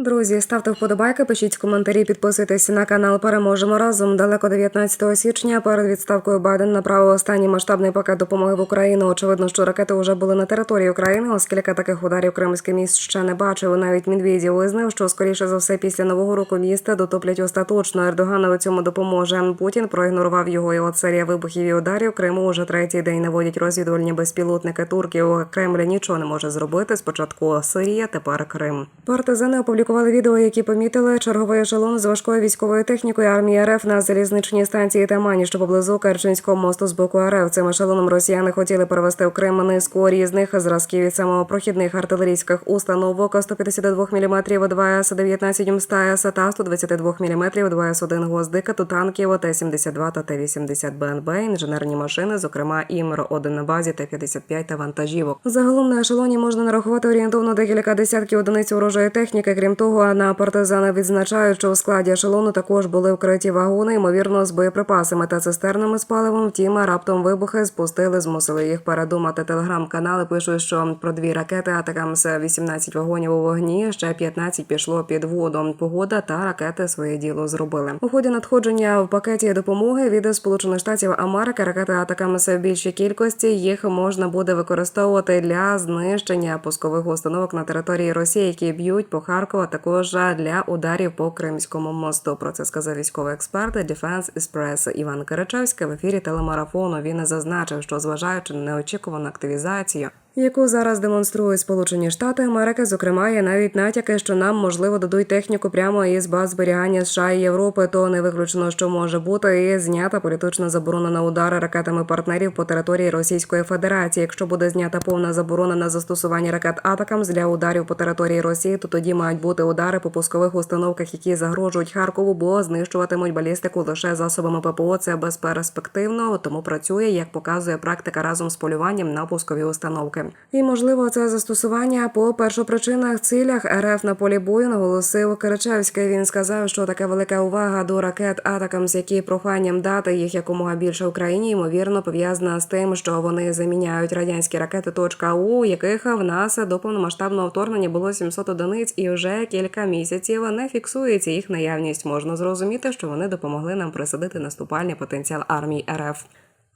Друзі, ставте вподобайки, пишіть коментарі, підписуйтесь на канал. Переможемо разом. Далеко 19 січня перед відставкою Байден направив останній масштабний пакет допомоги в Україну. Очевидно, що ракети вже були на території України, оскільки таких ударів кримський міст ще не бачив. Навіть Медведєв визнав, що скоріше за все після нового року міста дотоплять остаточно. Ердоган у цьому допоможе. Путін проігнорував його. І от серія вибухів і ударів Криму уже третій день наводять розвідувальні безпілотники турків. Кремль нічого не може зробити. Спочатку Сирія, тепер Крим. Партизани опублікували відео, які помітили черговий ешелон з важкою військовою технікою армії РФ на залізничній станції Тамані, що поблизу Керченського мосту з боку РФ. Цим ешелоном росіяни хотіли перевести в Крим низку різних зразків від самопрохідних артилерійських установок 152 мм 2С-19 МСТА та 122 мм 2С-1 гвоздика, то танків Т-72 та Т-80 БНБ, інженерні машини, зокрема ІМР-1 на базі Т-55 та вантажівок. Загалом на ешелоні можна нарахувати орієнтовно декілька десятків одиниць ворожої техніки. Крім того, на партизани відзначають, що у складі ешелону також були вкриті вагони, ймовірно, з боєприпасами та цистернами з паливом. Втім, раптом вибухи спустили, змусили їх передумати. Телеграм-канали пишуть, що про дві ракети Атакамс 18 вагонів у вогні, ще 15 пішло під воду. Погода та ракети своє діло зробили. У ході надходження в пакеті допомоги від Сполучених Штатів Америки ракети Атакамс в більшій кількості їх можна буде використовувати для знищення пускових установок на території Росії, які б'ють по Харкову, а також для ударів по Кримському мосту. Про це сказав військовий експерт Defense Express Іван Карачевський в ефірі телемарафону. Він зазначив, що зважаючи на неочікувану активізацію. Яку зараз демонструють Сполучені Штати Америки, зокрема, є навіть натяки, що нам можливо дадуть техніку прямо із баз зберігання США і Європи, то не виключено, що може бути і знята політична заборона на удари ракетами партнерів по території Російської Федерації. Якщо буде знята повна заборона на застосування ракет атакам для ударів по території Росії, то тоді мають бути удари по пускових установках, які загрожують Харкову, бо знищуватимуть балістику лише засобами ППО. Це безперспективно, тому працює, як показує практика разом з полюванням на пускові установки. І можливо, це застосування по першопричинах цілях РФ на полі бою наголосив Карачевський. Він сказав, що така велика увага до ракет атакам, з які проханням дати їх якомога більше Україні, ймовірно пов'язана з тим, що вони заміняють радянські ракети точка У, яких в нас до повномасштабного вторгнення було 700 одиниць, і вже кілька місяців не фіксується їх наявність. Можна зрозуміти, що вони допомогли нам присадити наступальний потенціал армії РФ.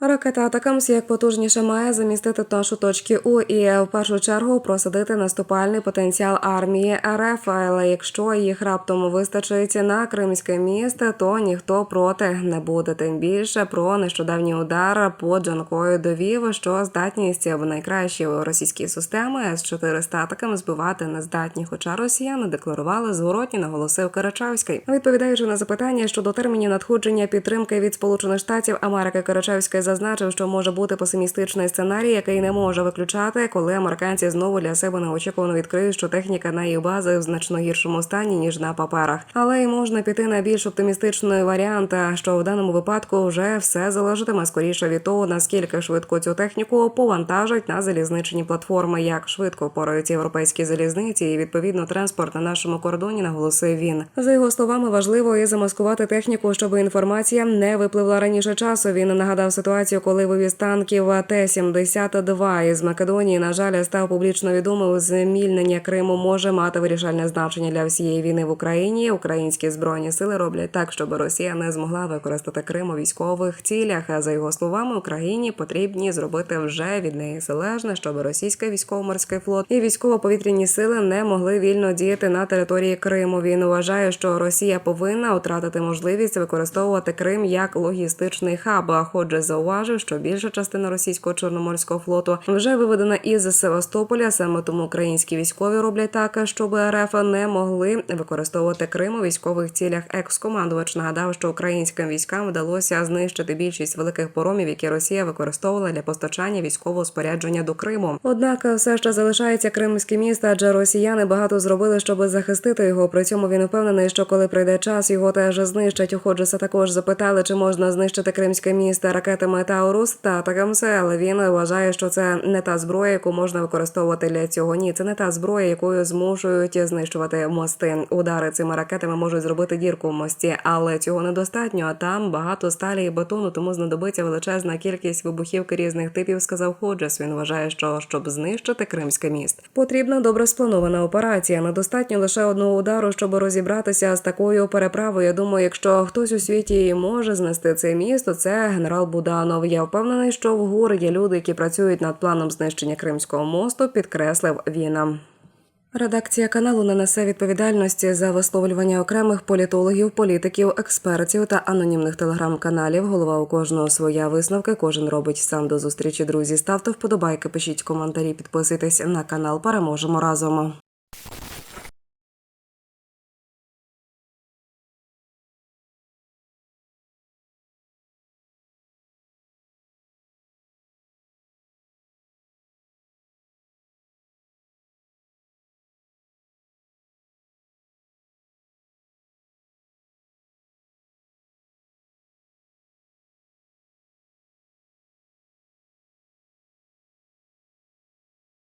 Ракета Атакамс як потужніше має замістити нашу точки У і в першу чергу просадити наступальний потенціал армії РФ. Але якщо їх раптом вистачить на Кримське місто, то ніхто проти не буде. Тим більше про нещодавній удар по Джанкою довів, що здатність в найкращі російські системи с 400 атаками збивати не здатні. Хоча росіяни декларували зворотні, наголосив Карачавський. Відповідаючи на запитання щодо термінів надходження підтримки від Сполучених Штатів Америки, Карачавський зазначив, що може бути песимістичний сценарій, який не може виключати, коли американці знову для себе неочікувано відкриють, що техніка на їх бази в значно гіршому стані ніж на паперах. Але й можна піти на більш оптимістичний варіант, що в даному випадку вже все залежатиме скоріше від того, наскільки швидко цю техніку повантажать на залізничні платформи, як швидко впораються європейські залізниці, і відповідно транспорт на нашому кордоні, наголосив він. За його словами, важливо і замаскувати техніку, щоб інформація не випливла раніше часу. Він нагадав ситуацію, коли вивіз танків Т-72 із Македонії, на жаль, став публічно відомим. Звільнення Криму може мати вирішальне значення для всієї війни в Україні. Українські збройні сили роблять так, щоб Росія не змогла використати Крим у військових цілях. А за його словами, Україні потрібні зробити вже від неї залежне, щоб російський військово-морський флот і військово-повітряні сили не могли вільно діяти на території Криму. Він вважає, що Росія повинна втратити можливість використовувати Крим як логістичний хаб. А Ходже зауважив, що більша частина російського чорноморського флоту вже виведена із Севастополя. Саме тому українські військові роблять так, щоб РФ не могли використовувати Крим у військових цілях. Екс-командувач нагадав, що українським військам вдалося знищити більшість великих поромів, які Росія використовувала для постачання військового спорядження до Криму. Однак все ще залишається кримське місто, адже росіяни багато зробили, щоб захистити його. При цьому він впевнений, що коли прийде час, його теж знищать. У також запитали, чи можна знищити кримське місто ракетами системи Таурус та Атакамс, але він вважає, що це не та зброя, яку можна використовувати для цього. Ні, це не та зброя, якою змушують знищувати мости. Удари цими ракетами можуть зробити дірку в мості, але цього недостатньо. А там багато сталі і бетону, тому знадобиться величезна кількість вибухівки різних типів. Сказав Ходжес. Він вважає, що щоб знищити Кримське міст, потрібна добре спланована операція. Недостатньо лише одного удару, щоб розібратися з такою переправою. Я думаю, якщо хтось у світі може знести цей міст, то це генерал Буданов. Я впевнений, що в ГУР є люди, які працюють над планом знищення Кримського мосту, підкреслив він. Редакція каналу не несе відповідальності за висловлювання окремих політологів, політиків, експертів та анонімних телеграм-каналів. Голова у кожного своя висновки. Кожен робить сам до зустрічі. Друзі, ставте вподобайки, пишіть коментарі, підписуйтесь на канал. Переможемо разом.